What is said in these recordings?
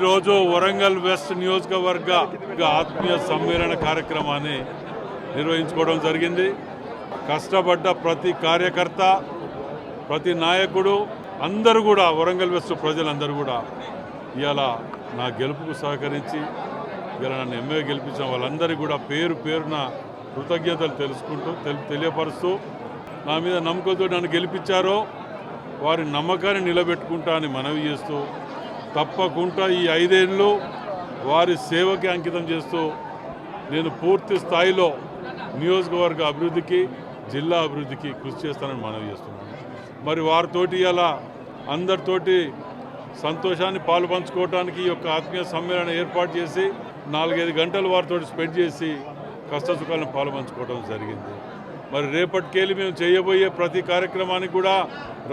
ఈరోజు వరంగల్ వెస్ట్ నియోజకవర్గ ఆత్మీయ సమ్మేళన కార్యక్రమాన్ని నిర్వహించుకోవడం జరిగింది. కష్టపడ్డ ప్రతి కార్యకర్త ప్రతి నాయకుడు అందరూ కూడా వరంగల్ వెస్ట్ ప్రజలందరూ కూడా ఇవాళ నా గెలుపుకు సహకరించి ఇలా నన్ను ఎమ్మెల్యే గెలిపించిన వాళ్ళందరికీ కూడా పేరు పేరున కృతజ్ఞతలు తెలుసుకుంటూ తెలి- తెలియపరుస్తూ నా మీద నమ్మకంతో నన్ను గెలిపించారో వారి నమ్మకాన్ని నిలబెట్టుకుంటా అని మనవి చేస్తూ తప్పకుండా ఈ ఐదేళ్ళు వారి సేవకి అంకితం చేస్తూ నేను పూర్తి స్థాయిలో నియోజకవర్గ అభివృద్ధికి జిల్లా అభివృద్ధికి కృషి చేస్తానని మనవి చేస్తున్నాను. మరి వారితోటి ఇలా అందరితోటి సంతోషాన్ని పాలు పంచుకోవడానికి ఈ యొక్క ఆత్మీయ సమ్మేళనం ఏర్పాటు చేసి నాలుగైదు గంటలు వారితో స్పెండ్ చేసి కష్టసుఖాలను పాలు పంచుకోవడం జరిగింది. మరి రేపటికెళ్ళి మేము చేయబోయే ప్రతి కార్యక్రమానికి కూడా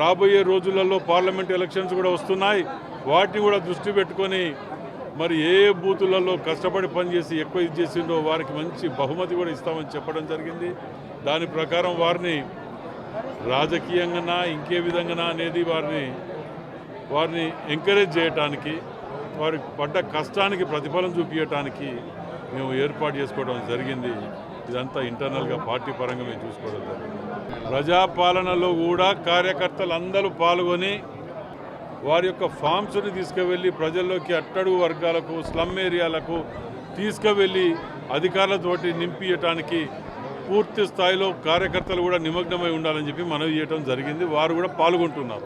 రాబోయే రోజులలో పార్లమెంట్ ఎలక్షన్స్ కూడా వస్తున్నాయి. వాటిని కూడా దృష్టి పెట్టుకొని మరి ఏ బూతులలో కష్టపడి పనిచేసి ఎక్కువ ఇది చేసిండో వారికి మంచి బహుమతి కూడా ఇస్తామని చెప్పడం జరిగింది. దాని ప్రకారం వారిని రాజకీయంగానా ఇంకే విధంగానా అనేది వారిని వారిని ఎంకరేజ్ చేయటానికి వారి పడ్డ కష్టానికి ప్రతిఫలం చూపించటానికి మేము ఏర్పాటు చేసుకోవడం జరిగింది. ఇదంతా ఇంటర్నల్గా పార్టీ పరంగా మేము చూసుకోవడం జరిగింది. ప్రజాపాలనలో కూడా కార్యకర్తలు అందరూ పాల్గొని వారి యొక్క ఫామ్స్ని తీసుకువెళ్ళి ప్రజల్లోకి అట్టడుగు వర్గాలకు స్లమ్ ఏరియాలకు తీసుకువెళ్ళి అధికారులతోటి నింపియటానికి పూర్తి స్థాయిలో కార్యకర్తలు కూడా నిమగ్నమై ఉండాలని చెప్పి మనవి చేయడం జరిగింది. వారు కూడా పాల్గొంటున్నారు.